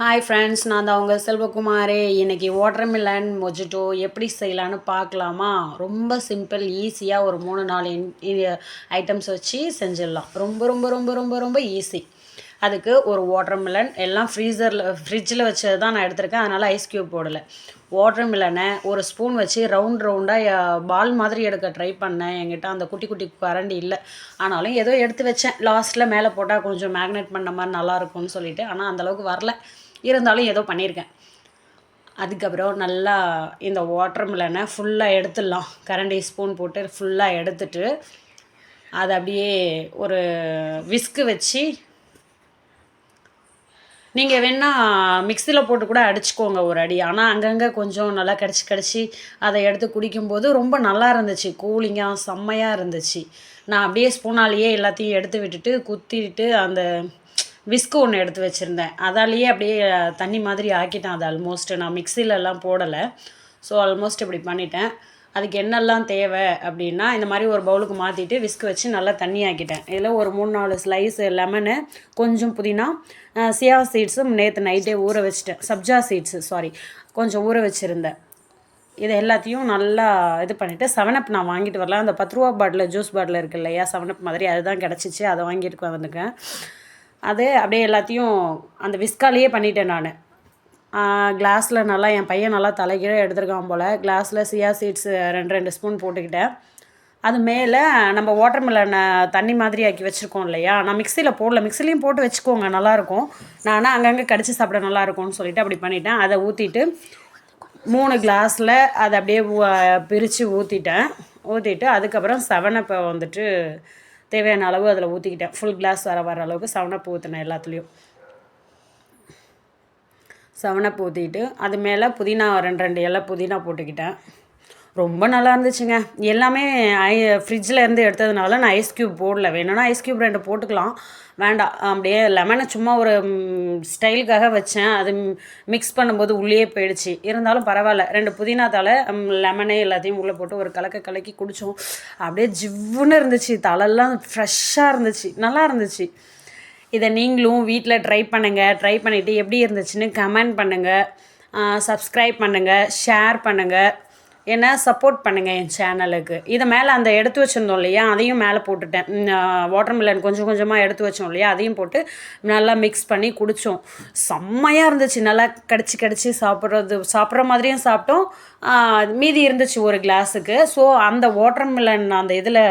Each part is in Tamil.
ஹாய் ஃப்ரெண்ட்ஸ் நான் தான் உங்கள் செல்வகுமாரே. இன்றைக்கி வாட்டர்மிலன் மொஜிட்டோ எப்படி செய்யலான்னு பார்க்கலாமா? ரொம்ப சிம்பிள் ஈஸியாக ஒரு மூணு நாலு ஐட்டம்ஸ் வச்சு செஞ்சிடலாம். ரொம்ப ரொம்ப ரொம்ப ரொம்ப ரொம்ப ஈஸி அதுக்கு ஒரு வாட்டர்மிலன் எல்லாம் ஃப்ரீசரில் ஃப்ரிட்ஜில் வச்சது தான் நான் எடுத்திருக்கேன். அதனால் ஐஸ் க்யூப் போடலை. வாட்டர்மிலனை ஒரு ஸ்பூன் வச்சு ரவுண்ட் ரவுண்டாக பால் மாதிரி எடுக்க ட்ரை பண்ணேன். என்கிட்ட அந்த குட்டி குட்டி கரண்டி இல்லை. ஆனாலும் ஏதோ எடுத்து வச்சேன். லாஸ்ட்டில் மேலே போட்டால் கொஞ்சம் மேக்னெட் பண்ண மாதிரி நல்லாயிருக்கும்னு சொல்லிட்டு. ஆனால் அந்தளவுக்கு வரல. இருந்தாலும் ஏதோ பண்ணியிருக்கேன் அதுக்கப்புறம் நல்லா இந்த வாட்டர் மிலனை ஃபுல்லாக எடுத்துடலாம். கரண்டி ஸ்பூன் போட்டு ஃபுல்லாக எடுத்துட்டு அதை அப்படியே ஒரு விஸ்கு வச்சு நீங்கள் வேணால் மிக்சியில் போட்டு கூட அடிச்சுக்கோங்க ஒரு அடி. ஆனால் அங்கங்கே கொஞ்சம் நல்லா கடிச்சு கடிச்சு அதை எடுத்து குடிக்கும்போது ரொம்ப நல்லா இருந்துச்சு. கூலிங்காக செம்மையாக இருந்துச்சு. நான் அப்படியே ஸ்பூனாலேயே எல்லாத்தையும் எடுத்து விட்டுட்டு குத்திட்டு அந்த விஸ்கு ஒன்று எடுத்து வச்சுருந்தேன். அதாலேயே அப்படியே தண்ணி மாதிரி ஆக்கிட்டேன் அது ஆல்மோஸ்ட் நான் மிக்சிலெலாம் போடலை. ஸோ ஆல்மோஸ்ட் இப்படி பண்ணிட்டேன். அதுக்கு என்னெல்லாம் தேவை அப்படின்னா இந்த மாதிரி ஒரு பவுலுக்கு மாற்றிட்டு விஸ்க் வச்சு நல்லா தண்ணி ஆக்கிட்டேன். இதில் ஒரு மூணு நாலு ஸ்லைஸ் லெமனு கொஞ்சம் புதினா சியா சீட்ஸும் நேற்று நைட்டே ஊற வச்சுட்டேன். சப்ஜா சீட்ஸு சாரி கொஞ்சம் ஊற வச்சுருந்தேன். இதை எல்லாத்தையும் நல்லா இது பண்ணிவிட்டு செவனப் நான் வாங்கிட்டு வரலாம் அந்த பத்து ரூபா பாட்டில் ஜூஸ் பாட்டில் இருக்குது இல்லையா செவனப் மாதிரி அதுதான் கிடச்சிச்சு. அதை வாங்கிட்டு வந்துருக்கேன் அது அப்படியே எல்லாத்தையும் அந்த விஸ்காலேயே பண்ணிட்டேன் நான். கிளாஸில் நல்லா என் பையன் நல்லா தலைகீழே எடுத்துருக்கான் போல். கிளாஸில் சியா சீட்ஸ் ரெண்டு ரெண்டு ஸ்பூன் போட்டுக்கிட்டேன். அது மேலே நம்ம வாட்டர் மில்லனை தண்ணி மாதிரி ஆக்கி வச்சுருக்கோம் இல்லையா? நான் மிக்சியில் போடல. மிக்சிலையும் போட்டு வச்சுக்கோங்க நல்லாயிருக்கும். நான் அங்கங்கே கடிச்சு சாப்பிட நல்லாயிருக்கும்னு சொல்லிட்டு அப்படி பண்ணிட்டேன். அதை ஊற்றிட்டு மூணு கிளாஸில் அதை அப்படியே பிரித்து ஊற்றிட்டேன் ஊற்றிட்டு அதுக்கப்புறம் செவனப்பை வந்துட்டு தேவையான அளவு அதில் ஊற்றிக்கிட்டேன் ஃபுல் கிளாஸ் வர வர அளவுக்கு செவனப்பு ஊற்றினேன் எல்லாத்துலேயும். செவனப்பு ஊற்றிட்டு அது மேலே புதினா ரெண்டு ரெண்டு இலை புதினா போட்டுக்கிட்டேன். ரொம்ப நல்லா இருந்துச்சுங்க. எல்லாமே ஐ ஃப்ரிட்ஜில் இருந்து எடுத்ததுனால நான் ஐஸ் க்யூப் போடல. வேணும்னா ஐஸ் க்யூப் ரெண்டு போட்டுக்கலாம். வேண்டாம். அப்படியே லெமனை சும்மா ஒரு ஸ்டைலுக்காக வச்சேன். அது மிக்ஸ் பண்ணும்போது உள்ளே போயிடுச்சு. இருந்தாலும் பரவாயில்ல. ரெண்டு புதினா தலை லெமனே எல்லாத்தையும் உள்ளே போட்டு ஒரு கலக்க கலக்கி குடித்தோம் அப்படியே ஜிவ்வுன்னு இருந்துச்சு. தலைலாம் ஃப்ரெஷ்ஷாக இருந்துச்சு. நல்லா இருந்துச்சு. இதை நீங்களும் வீட்டில் ட்ரை பண்ணுங்கள் ட்ரை பண்ணிவிட்டு எப்படி இருந்துச்சுன்னு கமெண்ட் பண்ணுங்கள் சப்ஸ்கிரைப் பண்ணுங்கள் ஷேர் பண்ணுங்கள் என்ன சப்போர்ட் பண்ணுங்கள் என் சேனலுக்கு இதை மேலே அந்த எடுத்து வச்சுருந்தோம் இல்லையா? அதையும் மேலே போட்டுட்டேன். வாட்டர் மில்லன் கொஞ்சம் கொஞ்சமாக எடுத்து வச்சோம் இல்லையா? அதையும் போட்டு நல்லா மிக்ஸ் பண்ணி குடித்தோம் செம்மையாக இருந்துச்சு. நல்லா கடிச்சு கடிச்சு சாப்பிட்றது சாப்பிட்ற மாதிரியும் சாப்பிட்டோம். மீதி இருந்துச்சு ஒரு கிளாஸுக்கு ஸோ அந்த வாட்டர் மில்லன் அந்த இதில்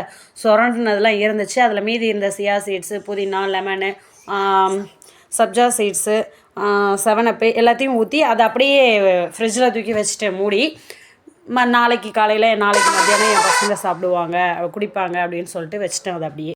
சுரண்டினதுலாம் இருந்துச்சு. அதில் மீதி இருந்த சியா சீட்ஸு புதினா லெமனு சப்ஜா சீட்ஸு செவனப்பு எல்லாத்தையும் ஊற்றி அதை அப்படியே ஃப்ரிட்ஜில் தூக்கி வச்சுட்டேன் மூடி. ம நாளைக்கு காலையில் நாளைக்கு மத்தியானம் என் பசங்க சாப்பிடுவாங்க குடிப்பாங்க அப்படின்னு சொல்லிட்டு வச்சுட்டேன் அதை அப்படியே.